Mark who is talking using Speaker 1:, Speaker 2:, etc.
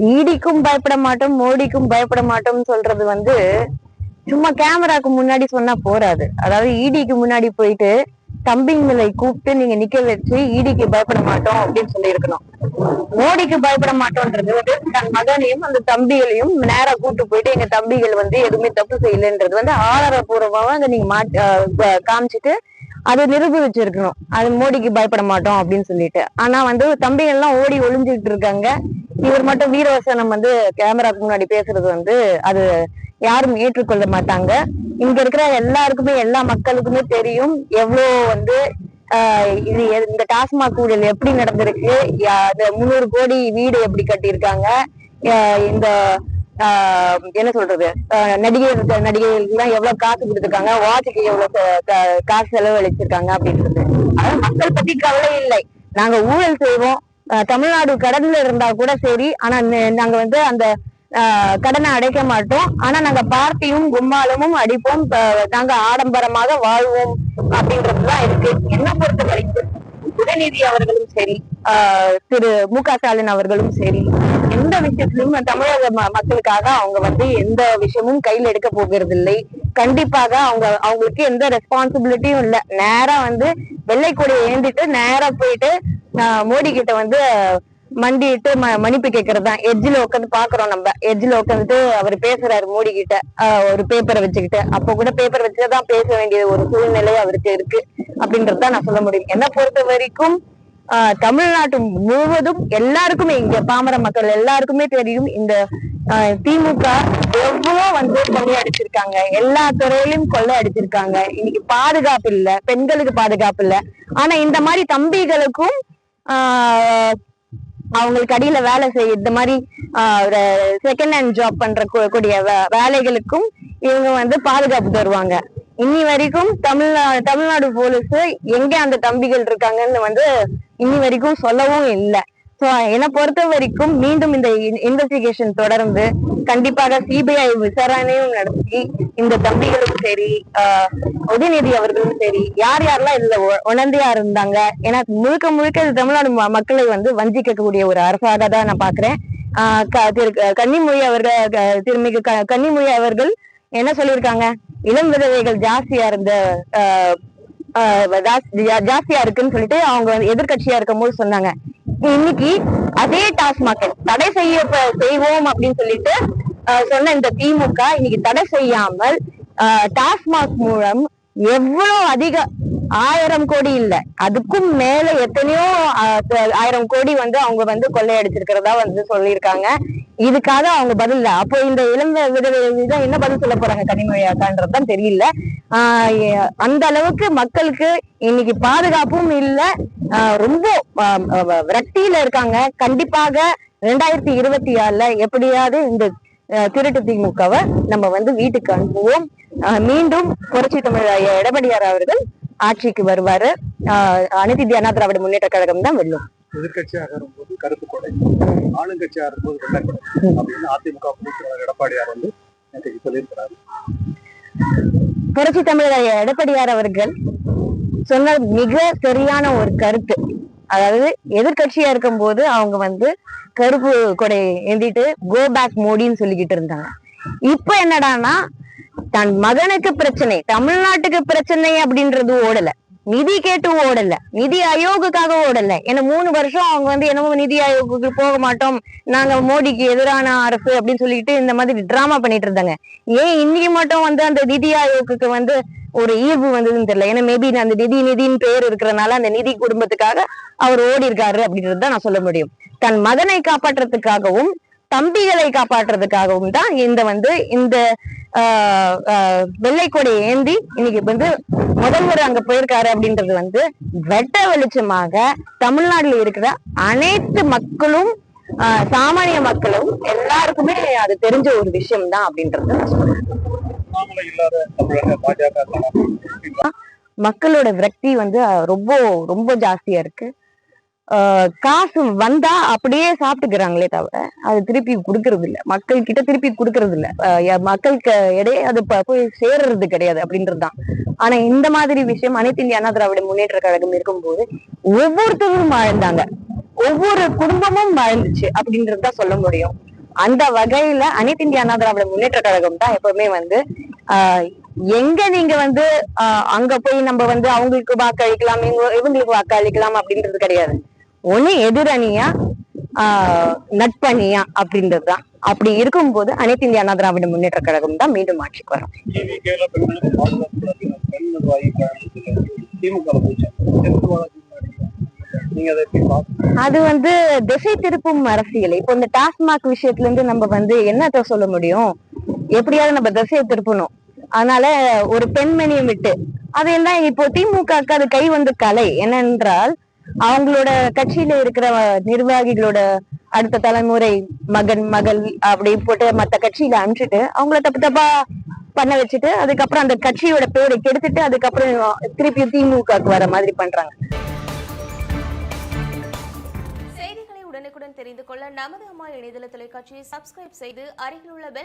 Speaker 1: ஈடிக்கும் பயப்பட மாட்டோம் மோடிக்கும் பயப்பட மாட்டோம்னு சொல்றது வந்து சும்மா கேமராக்கு முன்னாடி சொன்னா போறாது. அதாவது ஈடிக்கு முன்னாடி போயிட்டு தம்பிங்களை கூப்பிட்டு நீங்க நிக்க வச்சு ஈடிக்கு பயப்பட மாட்டோம் அப்படின்னு சொல்லி இருக்கணும் மோடிக்கு பயப்பட மாட்டோம்ன்றது வந்து தன் மகனையும் அந்த தம்பிகளையும் நேரா கூப்பிட்டு போயிட்டு எங்க தம்பிகள் வந்து எதுவுமே தப்பு செய்யலைன்றது வந்து ஆதாரபூர்வமா வந்து நீங்க மாட் காமிச்சிட்டு அதை நிரூபிச்சிருக்கணும். அது மோடிக்கு பயப்பட மாட்டோம் அப்படின்னு சொல்லிட்டு. ஆனா வந்து தம்பிகள் எல்லாம் ஓடி ஒளிஞ்சுக்கிட்டு இருக்காங்க. இவர் மட்டும் வீரவசனம் வந்து கேமராக்கு முன்னாடி பேசுறது வந்து அது யாரும் ஏற்றுக்கொள்ள மாட்டாங்க. இங்க இருக்கிற எல்லாருக்குமே எல்லா மக்களுக்குமே தெரியும் எவ்வளவு வந்து இது இந்த டாஸ்மாக் ஊழல் எப்படி நடந்திருக்கு. முந்நூறு கோடி வீடு எப்படி கட்டியிருக்காங்க. இந்த ஆஹ் என்ன சொல்றது? ஆஹ் நடிகர் நடிகைகளுக்கு எல்லாம் எவ்வளவு காசு கொடுத்துருக்காங்க? வாட்சுக்கு எவ்வளவு காசு செலவழிச்சிருக்காங்க அப்படின்றது. அதாவது மக்கள் பத்தி கவலை இல்லை. நாங்க ஊழல் செய்வோம். தமிழ்நாடு கடன்ல இருந்தா கூட சரி. ஆனா நாங்க வந்து அந்த ஆஹ் கடனை அடைக்க மாட்டோம். ஆனா நாங்க பார்ட்டியும் கும்மாலமும் அடிப்போம். நாங்க ஆடம்பரமாக வாழ்வோம் அப்படின்றதுதான் இருக்கு. என்ன பொறுத்த வரைக்கும் உதயநிதி அவர்களும் சரி. திரு மு க ஸ்டாலின் அவர்களும் சரி எந்த விஷயத்திலும் தமிழக மக்களுக்காக அவங்க வந்து எந்த விஷயமும் கையில எடுக்க போகிறது இல்லை கண்டிப்பாக அவங்க அவங்களுக்கு எந்த ரெஸ்பான்சிபிலிட்டியும் இல்ல. நேரா வந்து வெள்ளை கொடி ஏந்திட்டு நேரா போயிட்டு மோடி கிட்ட வந்து மண்டிட்டு ம மன்னிப்பு கேட்கறது தான். எட்ஜில் உட்காந்து பாக்குறோம் நம்ம. எட்ஜில் உட்காந்துட்டு அவர் பேசுறாரு மோடி கிட்ட. ஆஹ் ஒரு பேப்பரை வச்சுக்கிட்டு. அப்போ கூட பேப்பர் வச்சுதான் பேச வேண்டிய ஒரு சூழ்நிலை அவருக்கு இருக்கு. அப்படின்றத நான் சொல்ல முடியும். என்ன பொறுத்த வரைக்கும் தமிழ்நாட்டு முழுவதும் எல்லாருக்குமே இங்க பாமர மக்கள் எல்லாருக்குமே தெரியும் இந்த ஆஹ் திமுக எவ்வளவு வந்து கொள்ளை அடிச்சிருக்காங்க. எல்லா துறையிலும் கொள்ளை அடிச்சிருக்காங்க. இன்னைக்கு பாதுகாப்பு இல்ல பெண்களுக்கு பாதுகாப்பு இல்ல. ஆனா இந்த மாதிரி தம்பிகளுக்கும் ஆஹ் அவங்களுக்கு அடியில வேலை செய்ய இந்த மாதிரி செகண்ட் ஹேண்ட் ஜாப் பண்ற கூடிய வேலைகளுக்கும் இவங்க வந்து பாதுகாப்பு தருவாங்க. இன்னி வரைக்கும் தமிழ்நாடு தமிழ்நாடு போலீஸ் எங்க அந்த தம்பிகள் இருக்காங்கன்னு வந்து இன்னி வரைக்கும் சொல்லவும் இல்லை. சோ என்னை பொறுத்த வரைக்கும் மீண்டும் இந்த இன்வெஸ்டிகேஷன் தொடர்ந்து கண்டிப்பாக சிபிஐ விசாரணையும் நடத்தி இந்த தம்பிகளும் சரி ஆஹ் உதயநிதி அவர்களும் சரி யார் யாரெல்லாம் இதுல உணர்ந்தையா இருந்தாங்க? ஏன்னா முழுக்க முழுக்க இது தமிழ்நாடு மக்களை வந்து வஞ்சிக்கக்கூடிய ஒரு அரசாக தான் நான் பாக்குறேன் ஆஹ் க- திரு கன்னிமொழி அவர்கள் திருமிகு க- கன்னிமொழி அவர்கள் என்ன சொல்லியிருக்காங்க? இளம் விதவைகள் ஜாஸ்தியா இருந்த ஆஹ் ஆஹ் ஜா- ஜாஸ்தியா இருக்குன்னு சொல்லிட்டு அவங்க வந்து எதிர்க்கட்சியா இருக்கும் போது சொன்னாங்க. இன்னைக்கு அதே டாஸ்மாக் தடை செய்ய செய்வோம் அப்படின்னு சொல்லிட்டு ஆஹ் சொன்ன இந்த திமுக இன்னைக்கு தடை செய்யாமல் ஆஹ் டாஸ்மாக் மூலம் எவ்வளவு அதிக ஆயிரம் கோடி இல்ல. அதுக்கும் மேல எத்தனையோ ஆயிரம் கோடி வந்து அவங்க வந்து கொள்ளையடிச்சிருக்கிறதா வந்து சொல்லியிருக்காங்க. இதுக்காக அவங்க பதில் இல்ல. அப்போ இந்த இளம் விதவைகள் என்ன பதில் சொல்ல போறாங்க? கனிமொழியாக்கான்றதுதான் தெரியல. ஆஹ் அந்த அளவுக்கு மக்களுக்கு இன்னைக்கு பாதுகாப்பும் இல்ல. ரொம்ப விரக்தியில இருக்காங்க. கண்டிப்பாக ரெண்டாயிரத்தி இருபத்தி ஆறுல எப்படியாவது இந்த திருட்டு திமுகவை நம்ம வந்து வீட்டுக்கு அனுப்புவோம். ஆஹ் மீண்டும் புரட்சி தமிழ் எடப்பாடியார் அவர்கள் ஆட்சிக்கு வருவாரு. ஆஹ் அனைத்து அண்ணா திராவிட முன்னேற்ற கழகம் தான் வெல்லும்.
Speaker 2: எதிர்கட்சியாக கருப்பு கொடை. ஆளுங்கட்சியாக இருக்கும்போது வெள்ளை கொடை. அப்படின்னு அதிமுக பொதுச் எடப்பாடியார் வந்து நேற்று சொல்லியிருக்கிறாரு
Speaker 1: புரட்சி தமிழர் எடப்பாடியார் அவர்கள் சொன்ன மிக சரியான ஒரு கருத்து. அதாவது எதிர்கட்சியா இருக்கும் போது அவங்க வந்து கருப்பு கொடை ஏந்திட்டு கோ பேக் மோடின்னு சொல்லிக்கிட்டு இருந்தாங்க. இப்ப என்னடானா தன் மகனுக்கு பிரச்சனை தமிழ்நாட்டுக்கு பிரச்சனை அப்படின்றது ஓடல. நிதி கேட்டு ஓடல. நிதி ஆயோகுக்காக ஓடல. ஏன்னா மூணு வருஷம் அவங்க வந்து என்னமோ நிதி ஆயோகுக்கு போக மாட்டோம். நாங்க மோடிக்கு எதிரான அரசு அப்படின்னு சொல்லிட்டு இந்த மாதிரி டிராமா பண்ணிட்டு இருந்தாங்க. ஏன் இன்னைக்கு மட்டும் வந்து அந்த நிதி ஆயோகுக்கு வந்து ஒரு ஈர்வு வந்ததுன்னு தெரியல. ஏன்னா மேபி அந்த நிதி நிதின்னு பேர் இருக்கிறனால அந்த நிதி குடும்பத்துக்காக அவர் ஓடி இருக்காரு அப்படின்றது தான் நான் சொல்ல முடியும். தன் மகனை காப்பாற்றுறதுக்காகவும் தம்பிகளை காப்பாற்றுறதுக்காகவும் தான் இந்த வந்து இந்த ஆஹ், ஆஹ், ஏந்தி இன்னைக்கு வந்து முதல்வர் அங்க போயிருக்காரு அப்படின்றது வந்து வெட்ட வெளிச்சமாக தமிழ்நாட்டுல இருக்கிற அனைத்து மக்களும் ஆஹ், சாமானிய மக்களும் எல்லாருக்குமே அது தெரிஞ்ச ஒரு விஷயம் தான் அப்படின்றத நான் சொல்றேன். மக்களோட விரக்தி வந்து ரொம்ப ரொம்ப ஜாஸ்தியா இருக்கு. காசு வந்தா அப்படியே சாப்பிட்டுக்கிறாங்களே தவிர அது திருப்பி கொடுக்கறது இல்ல மக்கள் கிட்ட திருப்பி கொடுக்கறது இல்ல மக்களுக்கு இடையே அது போய் சேர்றது கிடையாது அப்படின்றதுதான் ஆனா இந்த மாதிரி விஷயம் அனைத்து இந்திய அண்ணா திராவிட முன்னேற்ற கழகம் இருக்கும்போது ஒவ்வொருத்தரும் வாழ்ந்தாங்க. ஒவ்வொரு குடும்பமும் வாழ்ந்துச்சு அப்படின்றதுதான் சொல்ல முடியும். அந்த வகையில அனைத்து இந்திய அண்ணா திராவிட முன்னேற்ற கழகம் தான் எப்பவுமே வந்து ஆஹ் எங்க நீங்க வந்து ஆஹ் அங்க போய் நம்ம வந்து அவங்களுக்கு வாக்களிக்கலாம் இவங்க இவங்களுக்கு வாக்களிக்கலாம் அப்படின்றது கிடையாது. ஒண்ணு எதிரணியா ஆஹ் நட்பணியா அப்படின்றதுதான். அப்படி இருக்கும்போது அனைத்து இந்திய அண்ணா திராவிட முன்னேற்ற கழகம் தான் மீண்டும் ஆட்சிக்கு வரும்.
Speaker 2: அதை
Speaker 1: அது வந்து திசை திருப்பும் அரசியல். இப்போ இந்த டாஸ்மாக் விஷயத்துல இருந்து நம்ம வந்து என்னத்த சொல்ல முடியும்? எப்படியாவது நம்ம திசையை திருப்பணும். அதனால ஒரு பெண்மணியை விட்டு அதெல்லாம் இப்போ திமுக அது கை வந்து கலை. என்னென்றால் அவங்களோட கட்சியில இருக்கிற நிர்வாகிகளோட அடுத்த தலைமுறை மகன் மகள் அப்படி போட்டு மத்த கட்சியில அனுப்பிச்சிட்டு அவங்கள தப்பு தப்பா பண்ண வச்சுட்டு அதுக்கப்புறம் அந்த கட்சியோட பேரை கெடுத்துட்டு அதுக்கப்புறம் திருப்பி திமுகக்கு வர மாதிரி பண்றாங்க.
Speaker 3: செய்திகளை உடனுக்குடன் தெரிந்து கொள்ள நமது அம்மா இணையதள தொலைக்காட்சியை சப்ஸ்கிரைப் செய்து அருகில் உள்ள பெல்